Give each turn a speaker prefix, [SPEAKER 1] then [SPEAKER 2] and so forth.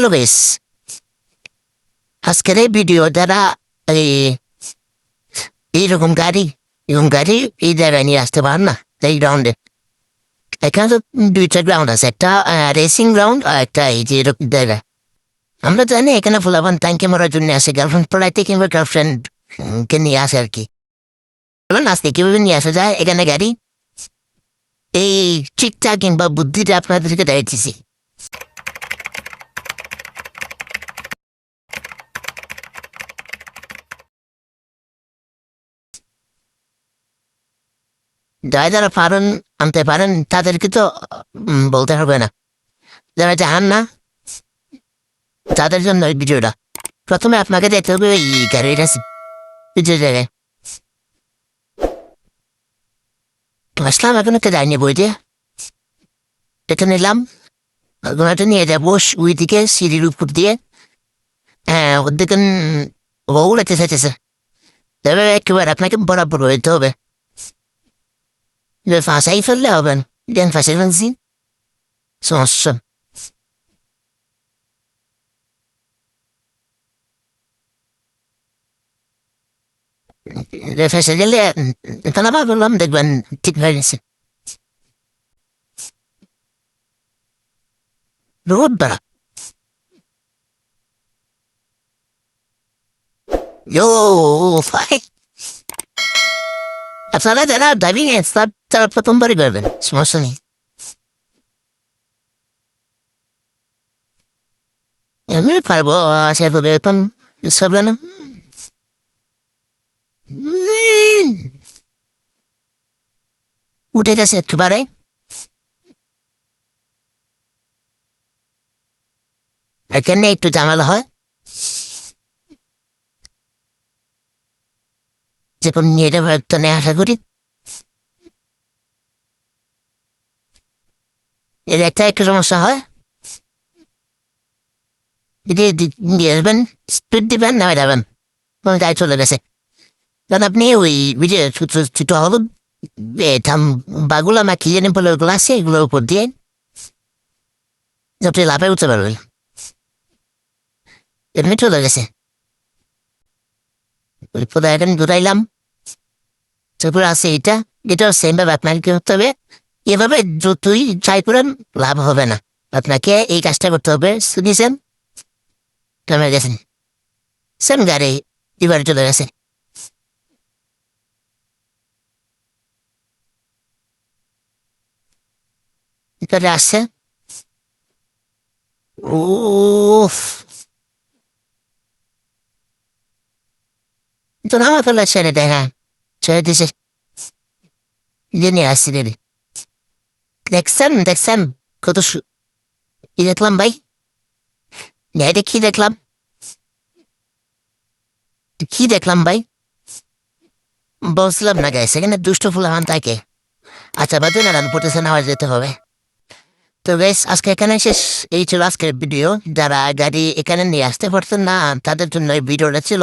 [SPEAKER 1] Hello বেশ আজকের এই ভিডিও দ্বারা, এই এইরকম গাড়ি এরকম গাড়ি এই জায়গায় নিয়ে আসতে পারেন না, এই গ্রাউন্ডে এখানে তো দুইটা গ্রাউন্ড আছে, একটা রেসিং গ্রাউন্ড আর একটা এই যে এরকম জায়গা আমরা জানি এখানে ফুলাবান ট্যাঙ্কে মারার জন্য আসে গার্লফ্রেন্ড পড়াইতে কিংবা গার্লফ্রেন্ড কে নিয়ে আসে আর কি। বলুন আজকে কীভাবে নিয়ে আসা যায়, এখানে গাড়ি, এই ঠিকঠাক কিংবা বুদ্ধিটা আপনাদেরকে যারা যারা পারেন আনতে পারেন, তাদেরকে তো বলতে হবে না। যারা জাহান না, তাদের জন্য এই ভিডিওটা। প্রথমে আপনাকে দেখতে হবে এই গাড়িটা জায়গায়। আসলাম, এখন একটা যায়নি বই দিয়ে। এটা নিলাম। ওনাটা নিয়ে যাব ওই দিকে সিঁড়ির উপর দিয়ে। হ্যাঁ ওর দিকে বউ লাগতে চাইতেছে। তবে একেবারে আপনাকে বরাবর হইতে হবে। Le Verein verloren. Den versillen sie? Sonst الفشل طلبات الرمد وان تتفلس بغبرة يو فايت আপনারা যারা ড্রাইভিং এক্সপার্ট তারা প্রথমবারই করবেন সমস্যা নেই আমি পারব সেভাবে এখন সবলে উঠে গেছে একেবারে এখানে একটু জামালা হয় নিয়ে যাব একটা নেই, আশা করি। এর একটা একটু সমস্যা হয়। যদি দিয়ে দেবেন স্পিড দিবেন না যাবেন কোনো তাই চলে গেছে। কারণ আপনি ওই ভিডিও ছোট হলুদ থাম, বাগুলা, মা, কি জানি বলে ওগুলো আছে, এগুলোর উপর দিয়ে আপনি লাভে উঠতে পারবেন। এমনি চলে গেছে। ওই পরে এখন ঘুরাইলাম তারপর আছে এটা এটাও সেম ভাবে আপনাকে করতে হবে এভাবে যতই ট্রাই করেন লাভ হবে না আপনাকে এই কাজটা করতে হবে শুনেছেন কমে গেছেন সেম গাড়ি এবার চলে গেছে আসছে উফ তো আমার ফেলে ছেড়ে দেয় হ্যাঁ ছেড়ে দিছে যে নিয়ে আসছি রে দেখছেন দেখছেন কত কি দেখলাম ভাই নেটে কি দেখলাম কি দেখলাম ভাই বলছিলাম না গাইছে এখানে দুষ্ট ফুল আন থাকে আচ্ছা বাদে না রান পড়তেছে না যেতে হবে তো বেশ আজকে এখানে শেষ এই ছিল আজকের ভিডিও যারা গাড়ি এখানে নিয়ে আসতে পারতেন না তাদের জন্য এই ভিডিওটা ছিল